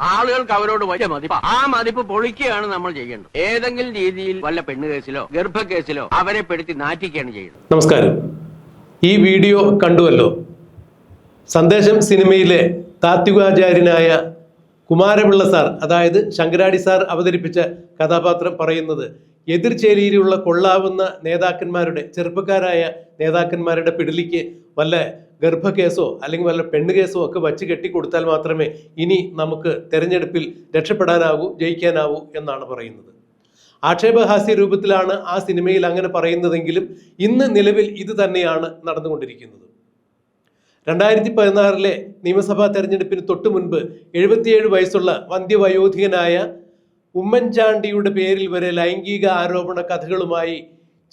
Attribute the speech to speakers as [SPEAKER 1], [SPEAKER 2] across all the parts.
[SPEAKER 1] ആളുകൾക്ക് അവരോട് വലിയ മതിപ്പ്. ആ മതിപ്പ് പൊളിക്കുകയാണ് നമ്മൾ ചെയ്യേണ്ടത്. ഏതെങ്കിലും രീതിയിൽ വല്ല പെണ്ണ് കേസിലോ ഗർഭ കേസിലോ അവരെ പെടുത്തി നാറ്റിക്കുകയാണ് ചെയ്യുന്നത്.
[SPEAKER 2] നമസ്കാരം. ഈ വീഡിയോ കണ്ടുവല്ലോ. സന്ദേശം സിനിമയിലെ താത്വികാചാര്യനായ കുമാരപിള്ള സാർ അതായത് ശങ്കരാടി സാർ അവതരിപ്പിച്ച കഥാപാത്രം പറയുന്നത് എതിർചേരിയിലുള്ള കൊള്ളാവുന്ന നേതാക്കന്മാരുടെ ചെറുപ്പക്കാരായ നേതാക്കന്മാരുടെ പിടലിക്ക് വല്ല ഗർഭകേസോ അല്ലെങ്കിൽ വല്ല പെണ്ണ് കേസോ ഒക്കെ വച്ച് കെട്ടിക്കൊടുത്താൽ മാത്രമേ ഇനി നമുക്ക് തെരഞ്ഞെടുപ്പിൽ രക്ഷപ്പെടാനാവൂ ജയിക്കാനാവൂ എന്നാണ് പറയുന്നത്. ആക്ഷേപഹാസ്യ രൂപത്തിലാണ് ആ സിനിമയിൽ അങ്ങനെ പറയുന്നതെങ്കിലും ഇന്ന് നിലവിൽ ഇത് തന്നെയാണ് നടന്നുകൊണ്ടിരിക്കുന്നത്. രണ്ടായിരത്തി പതിനാറിലെ നിയമസഭാ തെരഞ്ഞെടുപ്പിന് തൊട്ടു മുൻപ് എഴുപത്തിയേഴ് വയസ്സുള്ള വന്ധ്യവയോധികനായ ഉമ്മൻചാണ്ടിയുടെ പേരിൽ വരെ ലൈംഗിക ആരോപണ കഥകളുമായി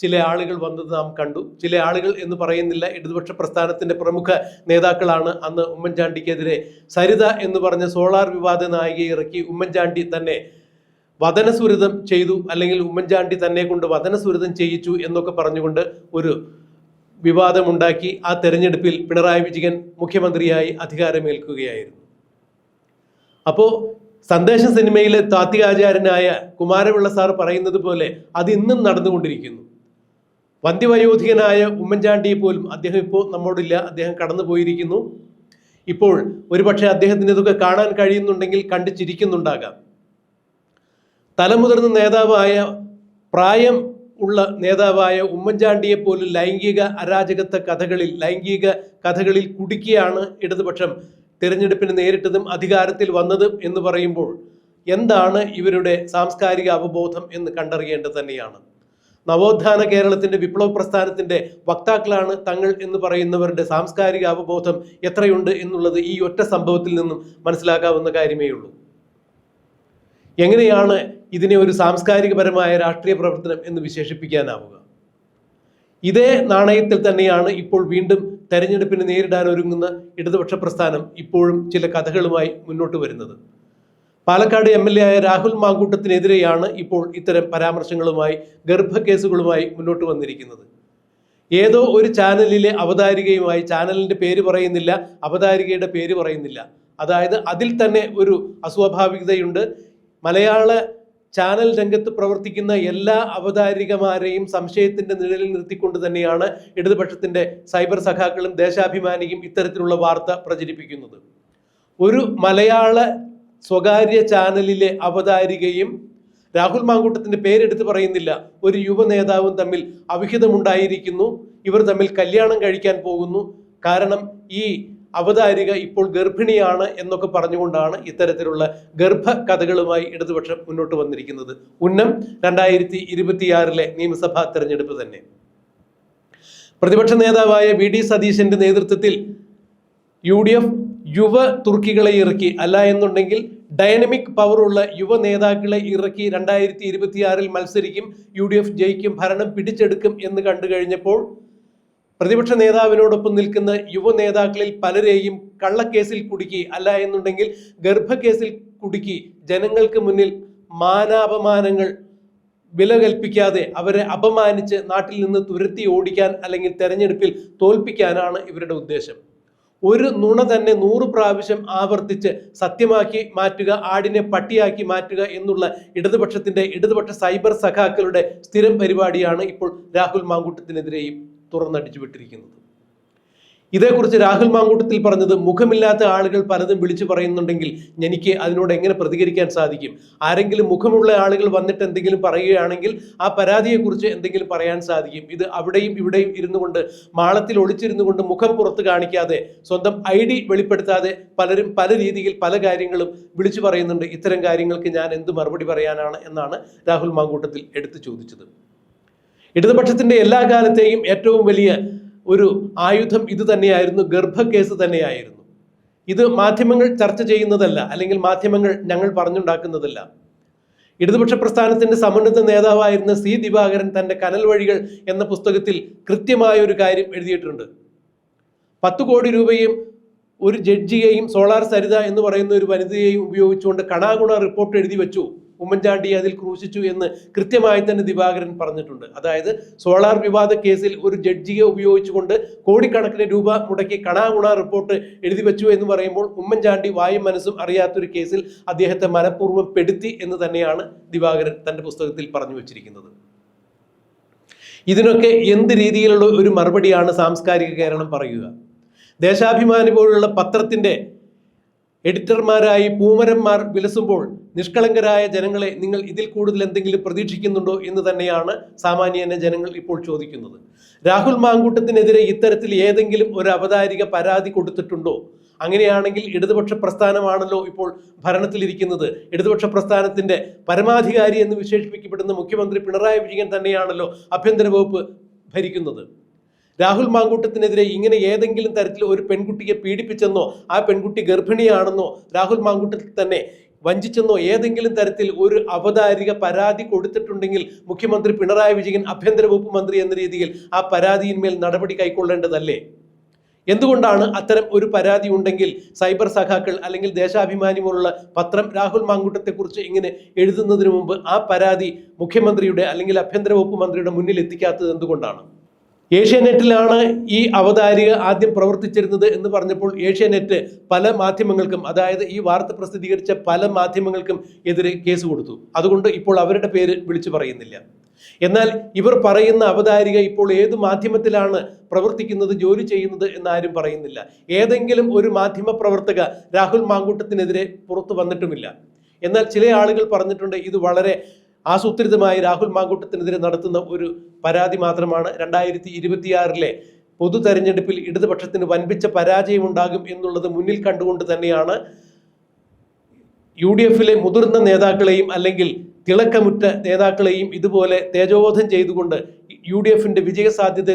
[SPEAKER 2] ചില ആളുകൾ വന്നത് നാം കണ്ടു. ചില ആളുകൾ എന്ന് പറയുന്നില്ല ഇടതുപക്ഷ പ്രസ്ഥാനത്തിന്റെ പ്രമുഖ നേതാക്കളാണ് അന്ന് ഉമ്മൻചാണ്ടിക്കെതിരെ. സരിത എന്ന് പറഞ്ഞ സോളാർ വിവാദ നായികയെ ഇറക്കി ഉമ്മൻചാണ്ടി തന്നെ വതനസുരിതം ചെയ്തു അല്ലെങ്കിൽ ഉമ്മൻചാണ്ടി തന്നെ കൊണ്ട് വതനസുരിതം ചെയ്യിച്ചു എന്നൊക്കെ പറഞ്ഞുകൊണ്ട് ഒരു വിവാദമുണ്ടാക്കി. ആ തെരഞ്ഞെടുപ്പിൽ പിണറായി വിജയൻ മുഖ്യമന്ത്രിയായി അധികാരമേൽക്കുകയായിരുന്നു. അപ്പോൾ സന്ദേശ സിനിമയിലെ താത്വികാചാര്യനായ കുമാരപിള്ള സാർ പറയുന്നത് പോലെ അത് ഇന്നും നടന്നുകൊണ്ടിരിക്കുന്നു. വന്ധ്യവയോധികനായ ഉമ്മൻചാണ്ടിയെ പോലും അദ്ദേഹം ഇപ്പോൾ നമ്മോടില്ല അദ്ദേഹം കടന്നു പോയിരിക്കുന്നു. ഇപ്പോൾ ഒരുപക്ഷെ അദ്ദേഹത്തിന് ഇതൊക്കെ കാണാൻ കഴിയുന്നുണ്ടെങ്കിൽ കണ്ടു ചിരിക്കുന്നുണ്ടാകാം. തലമുതിർന്ന നേതാവായ പ്രായം ഉള്ള നേതാവായ ഉമ്മൻചാണ്ടിയെ പോലും ലൈംഗിക അരാജകത്വ കഥകളിൽ ലൈംഗിക കഥകളിൽ കുടുക്കിയാണ് ഇടതുപക്ഷം തിരഞ്ഞെടുപ്പിന് നേരിട്ടതും അധികാരത്തിൽ വന്നതും എന്ന് പറയുമ്പോൾ എന്താണ് ഇവരുടെ സാംസ്കാരിക അവബോധം എന്ന് കണ്ടറിയേണ്ടത് തന്നെയാണ്. നവോത്ഥാന കേരളത്തിന്റെ വിപ്ലവ പ്രസ്ഥാനത്തിന്റെ വക്താക്കളാണ് തങ്ങൾ എന്ന് പറയുന്നവരുടെ സാംസ്കാരിക അവബോധം എത്രയുണ്ട് എന്നുള്ളത് ഈ ഒറ്റ സംഭവത്തിൽ നിന്നും മനസ്സിലാക്കാവുന്ന കാര്യമേ ഉള്ളൂ. എങ്ങനെയാണ് ഇതിനെ ഒരു സാംസ്കാരികപരമായ രാഷ്ട്രീയ പ്രവർത്തനം എന്ന് വിശേഷിപ്പിക്കാനാവുക? ഇതേ നാണയത്തിൽ തന്നെയാണ് ഇപ്പോൾ വീണ്ടും തെരഞ്ഞെടുപ്പിന് നേരിടാൻ ഒരുങ്ങുന്ന ഇടതുപക്ഷ പ്രസ്ഥാനം ഇപ്പോഴും ചില കഥകളുമായി മുന്നോട്ട് വരുന്നത്. പാലക്കാട് എം എൽ എ ആയ രാഹുൽ മാങ്കൂട്ടത്തിനെതിരെയാണ് ഇപ്പോൾ ഇത്തരം പരാമർശങ്ങളുമായി ഗർഭക്കേസുകളുമായി മുന്നോട്ട് വന്നിരിക്കുന്നത്. ഏതോ ഒരു ചാനലിലെ അവതാരികയുമായി ചാനലിന്റെ പേര് പറയുന്നില്ല അവതാരികയുടെ പേര് പറയുന്നില്ല. അതായത് അതിൽ തന്നെ ഒരു അസ്വാഭാവികതയുണ്ട്. മലയാള ചാനൽ രംഗത്ത് പ്രവർത്തിക്കുന്ന എല്ലാ അവതാരികമാരെയും സംശയത്തിന്റെ നിഴലിൽ നിർത്തിക്കൊണ്ട് തന്നെയാണ് ഇടതുപക്ഷത്തിന്റെ സൈബർ സഖാക്കളും ദേശാഭിമാനിയും ഇത്തരത്തിലുള്ള വാർത്ത പ്രചരിപ്പിക്കുന്നത്. ഒരു മലയാള സ്വകാര്യ ചാനലിലെ അവതാരികയും രാഹുൽ മാങ്കൂട്ടത്തിന്റെ പേരെടുത്ത് പറയുന്നില്ല. ഒരു യുവ നേതാവും തമ്മിൽ അവിഹിതമുണ്ടായിരിക്കുന്നു. ഇവർ തമ്മിൽ കല്യാണം കഴിക്കാൻ പോകുന്നു. കാരണം ഈ അവതാരിക ഇപ്പോൾ ഗർഭിണിയാണ് എന്നൊക്കെ പറഞ്ഞുകൊണ്ടാണ് ഇത്തരത്തിലുള്ള ഗർഭ കഥകളുമായി ഇടതുപക്ഷം മുന്നോട്ട് വന്നിരിക്കുന്നത്. ഉന്നം രണ്ടായിരത്തി ഇരുപത്തിയാറിലെ നിയമസഭാ തെരഞ്ഞെടുപ്പ് തന്നെ. പ്രതിപക്ഷ നേതാവായ വി ഡി സതീശന്റെ നേതൃത്വത്തിൽ യു ഡി എഫ് യുവ തുർക്കികളെ ഇറക്കി. അല്ല എന്നുണ്ടെങ്കിൽ ഡൈനമിക് പവറുള്ള യുവ നേതാക്കളെ ഇറക്കി രണ്ടായിരത്തി ഇരുപത്തിയാറിൽ മത്സരിക്കും യു ഡി എഫ് ജയിക്കും ഭരണം പിടിച്ചെടുക്കും എന്ന് കണ്ടു കഴിഞ്ഞപ്പോൾ പ്രതിപക്ഷ നേതാവിനോടൊപ്പം നിൽക്കുന്ന യുവ നേതാക്കളിൽ പലരെയും കള്ളക്കേസിൽ കുടുക്കി. അല്ല എന്നുണ്ടെങ്കിൽ ഗർഭക്കേസിൽ കുടുക്കി. ജനങ്ങൾക്ക് മുന്നിൽ മാനാപമാനങ്ങൾ വില കൽപ്പിക്കാതെ അവരെ അപമാനിച്ച് നാട്ടിൽ നിന്ന് തുരത്തി ഓടിക്കാൻ അല്ലെങ്കിൽ തെരഞ്ഞെടുപ്പിൽ തോൽപ്പിക്കാനാണ് ഇവരുടെ ഉദ്ദേശം. ഒരു നുണ തന്നെ നൂറ് പ്രാവശ്യം ആവർത്തിച്ച് സത്യമാക്കി മാറ്റുക ആടിനെ പട്ടിയാക്കി മാറ്റുക എന്നുള്ള ഇടതുപക്ഷത്തിന്റെ ഇടതുപക്ഷ സൈബർ സഖാക്കളുടെ സ്ഥിരം പരിപാടിയാണ് ഇപ്പോൾ രാഹുൽ മാങ്കൂട്ടത്തിനെതിരെയും തുറന്നടിച്ചു വിട്ടിരിക്കുന്നത് ഇതേക്കുറിച്ച് രാഹുൽ മാങ്കൂട്ടത്തിൽ പറഞ്ഞത് മുഖമില്ലാത്ത ആളുകൾ പലതും വിളിച്ചു പറയുന്നുണ്ടെങ്കിൽ എനിക്ക് അതിനോട് എങ്ങനെ പ്രതികരിക്കാൻ സാധിക്കും? ആരെങ്കിലും മുഖമുള്ള ആളുകൾ വന്നിട്ട് എന്തെങ്കിലും പറയുകയാണെങ്കിൽ ആ പരാതിയെക്കുറിച്ച് എന്തെങ്കിലും പറയാൻ സാധിക്കും. ഇത് അവിടെയും ഇവിടെയും ഇരുന്നു കൊണ്ട് മാളത്തിൽ ഒളിച്ചിരുന്നു കൊണ്ട് മുഖം പുറത്ത് കാണിക്കാതെ സ്വന്തം ഐ ഡി വെളിപ്പെടുത്താതെ പലരും പല രീതിയിൽ പല കാര്യങ്ങളും വിളിച്ചു പറയുന്നുണ്ട്. ഇത്തരം കാര്യങ്ങൾക്ക് ഞാൻ എന്ത് മറുപടി പറയാനാണ് എന്നാണ് രാഹുൽ മാങ്കൂട്ടത്തിൽ എടുത്തു ചോദിച്ചത്. ഇടതുപക്ഷത്തിന്റെ എല്ലാ കാലത്തെയും ഏറ്റവും വലിയ ഒരു ആയുധം ഇത് തന്നെയായിരുന്നു ഗർഭക്കേസ് തന്നെയായിരുന്നു. ഇത് മാധ്യമങ്ങൾ ചർച്ച ചെയ്യുന്നതല്ല അല്ലെങ്കിൽ മാധ്യമങ്ങൾ ഞങ്ങൾ പറഞ്ഞുണ്ടാക്കുന്നതല്ല. ഇടതുപക്ഷ പ്രസ്ഥാനത്തിന്റെ സമുന്നത നേതാവായിരുന്ന സി ദിവാകരൻ തന്റെ കനൽ വഴികൾ എന്ന പുസ്തകത്തിൽ കൃത്യമായ ഒരു കാര്യം എഴുതിയിട്ടുണ്ട്. പത്ത് കോടി രൂപയും ഒരു ജഡ്ജിയെയും സോളാർ സരിത എന്ന് പറയുന്ന ഒരു വനിതയെയും ഉപയോഗിച്ചുകൊണ്ട് കണാകുണ റിപ്പോർട്ട് എഴുതി വെച്ചു. ഉമ്മൻചാണ്ടിയെ അതിൽ ക്രൂശിച്ചു എന്ന് കൃത്യമായി തന്നെ ദിവാകരൻ പറഞ്ഞിട്ടുണ്ട്. അതായത് സോളാർ വിവാദ കേസിൽ ഒരു ജഡ്ജിയെ ഉപയോഗിച്ചുകൊണ്ട് കോടിക്കണക്കിന് രൂപ മുടക്കി കണാകുണ റിപ്പോർട്ട് എഴുതി വെച്ചു എന്ന് പറയുമ്പോൾ ഉമ്മൻചാണ്ടി വായും മനസ്സും അറിയാത്തൊരു കേസിൽ അദ്ദേഹത്തെ മനഃപൂർവം പെടുത്തി എന്ന് തന്നെയാണ് ദിവാകരൻ തന്റെ പുസ്തകത്തിൽ പറഞ്ഞു വച്ചിരിക്കുന്നത്. ഇതിനൊക്കെ എന്ത് രീതിയിലുള്ള ഒരു മറുപടിയാണ് സാംസ്കാരിക കേരളം പറയുക? ദേശാഭിമാനി പോലുള്ള പത്രത്തിന്റെ എഡിറ്റർമാരായി പൂമരന്മാർ വിലസുമ്പോൾ നിഷ്കളങ്കരായ ജനങ്ങളെ നിങ്ങൾ ഇതിൽ കൂടുതൽ എന്തെങ്കിലും പ്രതീക്ഷിക്കുന്നുണ്ടോ എന്ന് തന്നെയാണ് സാമാന്യനെ ജനങ്ങൾ ഇപ്പോൾ ചോദിക്കുന്നത്. രാഹുൽ മാങ്കൂട്ടത്തിനെതിരെ ഇത്തരത്തിൽ ഏതെങ്കിലും ഒരു അവതാരിക പരാതി കൊടുത്തിട്ടുണ്ടോ? അങ്ങനെയാണെങ്കിൽ ഇടതുപക്ഷ പ്രസ്ഥാനമാണല്ലോ ഇപ്പോൾ ഭരണത്തിലിരിക്കുന്നത്. ഇടതുപക്ഷ പ്രസ്ഥാനത്തിന്റെ പരമാധികാരി എന്ന് വിശേഷിപ്പിക്കപ്പെടുന്ന മുഖ്യമന്ത്രി പിണറായി വിജയൻ തന്നെയാണല്ലോ ആഭ്യന്തര വകുപ്പ് ഭരിക്കുന്നത്. രാഹുൽ മാങ്കൂട്ടത്തിനെതിരെ ഇങ്ങനെ ഏതെങ്കിലും തരത്തിൽ ഒരു പെൺകുട്ടിയെ പീഡിപ്പിച്ചെന്നോ ആ പെൺകുട്ടി ഗർഭിണിയാണെന്നോ രാഹുൽ മാങ്കൂട്ടത്തിൽ തന്നെ വഞ്ചിച്ചെന്നോ ഏതെങ്കിലും തരത്തിൽ ഒരു അവതാരിക പരാതി കൊടുത്തിട്ടുണ്ടെങ്കിൽ മുഖ്യമന്ത്രി പിണറായി വിജയൻ ആഭ്യന്തര വകുപ്പ് മന്ത്രി എന്ന രീതിയിൽ ആ പരാതിയിന്മേൽ നടപടി കൈക്കൊള്ളേണ്ടതല്ലേ? എന്തുകൊണ്ടാണ് അത്തരം ഒരു പരാതി ഉണ്ടെങ്കിൽ സൈബർ സഖാക്കൾ അല്ലെങ്കിൽ ദേശാഭിമാനി പോലുള്ള പത്രം രാഹുൽ മാങ്കൂട്ടത്തെക്കുറിച്ച് ഇങ്ങനെ എഴുതുന്നതിന് മുമ്പ് ആ പരാതി മുഖ്യമന്ത്രിയുടെ അല്ലെങ്കിൽ ആഭ്യന്തര വകുപ്പ് മന്ത്രിയുടെ മുന്നിൽ എത്തിക്കാത്തത് എന്തുകൊണ്ടാണ്? ഏഷ്യാനെറ്റിലാണ് ഈ അവതാരിക ആദ്യം പ്രവർത്തിച്ചിരുന്നത് എന്ന് പറഞ്ഞപ്പോൾ ഏഷ്യാനെറ്റ് പല മാധ്യമങ്ങൾക്കും അതായത് ഈ വാർത്ത പ്രസിദ്ധീകരിച്ച പല മാധ്യമങ്ങൾക്കും എതിരെ കേസ് കൊടുത്തു. അതുകൊണ്ട് ഇപ്പോൾ അവരുടെ പേര് വിളിച്ചു പറയുന്നില്ല. എന്നാൽ ഇവർ പറയുന്ന അവതാരിക ഇപ്പോൾ ഏത് മാധ്യമത്തിലാണ് പ്രവർത്തിക്കുന്നത് ജോലി ചെയ്യുന്നത് എന്നാരും പറയുന്നില്ല. ഏതെങ്കിലും ഒരു മാധ്യമ പ്രവർത്തക രാഹുൽ മാങ്കൂട്ടത്തിനെതിരെ പുറത്തു വന്നിട്ടുമില്ല. എന്നാൽ ചില ആളുകൾ പറഞ്ഞിട്ടുണ്ട് ഇത് വളരെ ആസൂത്രിതമായി രാഹുൽ മാങ്കൂട്ടത്തിനെതിരെ നടത്തുന്ന ഒരു പരാതി മാത്രമാണ് രണ്ടായിരത്തി ഇരുപത്തിയാറിലെ പൊതു തെരഞ്ഞെടുപ്പിൽ ഇടതുപക്ഷത്തിന് വൻപിച്ച പരാജയമുണ്ടാകും എന്നുള്ളത് മുന്നിൽ കണ്ടുകൊണ്ട് തന്നെയാണ് യു ഡി എഫിലെ മുതിർന്ന നേതാക്കളെയും അല്ലെങ്കിൽ തിളക്കമുറ്റ നേതാക്കളെയും ഇതുപോലെ തേജോവധം ചെയ്തുകൊണ്ട് യു ഡി എഫിന്റെ വിജയസാധ്യത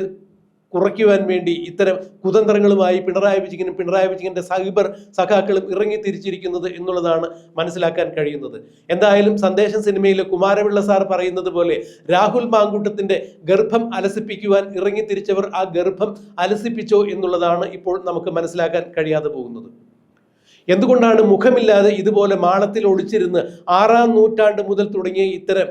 [SPEAKER 2] കുറയ്ക്കുവാൻ വേണ്ടി ഇത്തരം കുതന്ത്രങ്ങളുമായി പിണറായി വിജയനും പിണറായി വിജയന്റെ സൈബർ സഖാക്കളും ഇറങ്ങി തിരിച്ചിരിക്കുന്നത് എന്നുള്ളതാണ് മനസ്സിലാക്കാൻ കഴിയുന്നത്. എന്തായാലും സന്ദേശം സിനിമയിലെ കുമാരപിള്ള സാർ പറയുന്നത് പോലെ രാഹുൽ മാങ്കൂട്ടത്തിന്റെ ഗർഭം അലസിപ്പിക്കുവാൻ ഇറങ്ങി തിരിച്ചവർ ആ ഗർഭം അലസിപ്പിച്ചോ എന്നുള്ളതാണ് ഇപ്പോൾ നമുക്ക് മനസ്സിലാക്കാൻ കഴിയാതെ പോകുന്നത്. എന്തുകൊണ്ടാണ് മുഖമില്ലാതെ ഇതുപോലെ മാളത്തിൽ ഒളിച്ചിരുന്ന് ആറാം നൂറ്റാണ്ട് മുതൽ തുടങ്ങിയ ഇത്തരം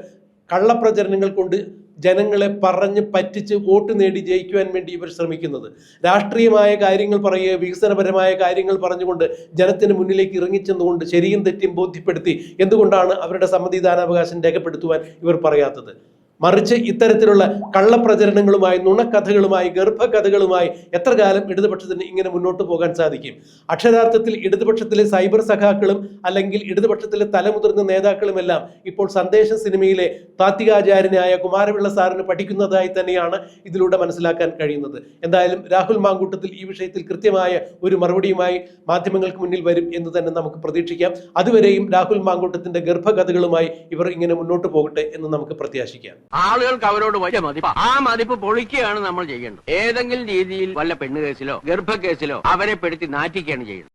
[SPEAKER 2] കള്ളപ്രചരണങ്ങൾ കൊണ്ട് ജനങ്ങളെ പറഞ്ഞ് പറ്റിച്ച് വോട്ട് നേടി ജയിക്കുവാൻ വേണ്ടി ഇവർ ശ്രമിക്കുന്നത്. രാഷ്ട്രീയമായ കാര്യങ്ങൾ പറയുക വികസനപരമായ കാര്യങ്ങൾ പറഞ്ഞുകൊണ്ട് ജനത്തിന് മുന്നിലേക്ക് ഇറങ്ങിച്ചെന്നുകൊണ്ട് ശരിയും തെറ്റും ബോധ്യപ്പെടുത്തി എന്തുകൊണ്ടാണ് അവരുടെ സമ്മതിദാനാവകാശം രേഖപ്പെടുത്തുവാൻ ഇവർ പറയാത്തത്? മറിച്ച് ഇത്തരത്തിലുള്ള കള്ളപ്രചരണങ്ങളുമായി നുണക്കഥകളുമായി ഗർഭകഥകളുമായി എത്ര കാലം ഇടതുപക്ഷത്തിന് ഇങ്ങനെ മുന്നോട്ട് പോകാൻ സാധിക്കും? അക്ഷരാർത്ഥത്തിൽ ഇടതുപക്ഷത്തിലെ സൈബർ സഖാക്കളും അല്ലെങ്കിൽ ഇടതുപക്ഷത്തിലെ തലമുതിർന്ന നേതാക്കളുമെല്ലാം ഇപ്പോൾ സന്ദേശ സിനിമയിലെ താത്വികാചാര്യനായ കുമാരപിള്ള സാറിന് പഠിക്കുന്നതായി തന്നെയാണ് ഇതിലൂടെ മനസ്സിലാക്കാൻ കഴിയുന്നത്. എന്തായാലും രാഹുൽ മാങ്കൂട്ടത്തിൽ ഈ വിഷയത്തിൽ കൃത്യമായ ഒരു മറുപടിയുമായി മാധ്യമങ്ങൾക്ക് മുന്നിൽ വരും എന്ന് തന്നെ നമുക്ക് പ്രതീക്ഷിക്കാം. അതുവരെയും രാഹുൽ മാങ്കൂട്ടത്തിന്റെ ഗർഭകഥകളുമായി ഇവർ ഇങ്ങനെ മുന്നോട്ട് പോകട്ടെ എന്ന് നമുക്ക് പ്രത്യാശിക്കാം.
[SPEAKER 1] ആളുകൾക്ക് അവരോട് വലിയ മതിപ്പ്. ആ മതിപ്പ് പൊളിക്കുകയാണ് നമ്മൾ ചെയ്യേണ്ടത്. ഏതെങ്കിലും രീതിയിൽ വല്ല പെണ്ണ് കേസിലോ ഗർഭകേസിലോ അവരെ പെടുത്തി നാറ്റിക്കുകയാണ് ചെയ്യുന്നത്.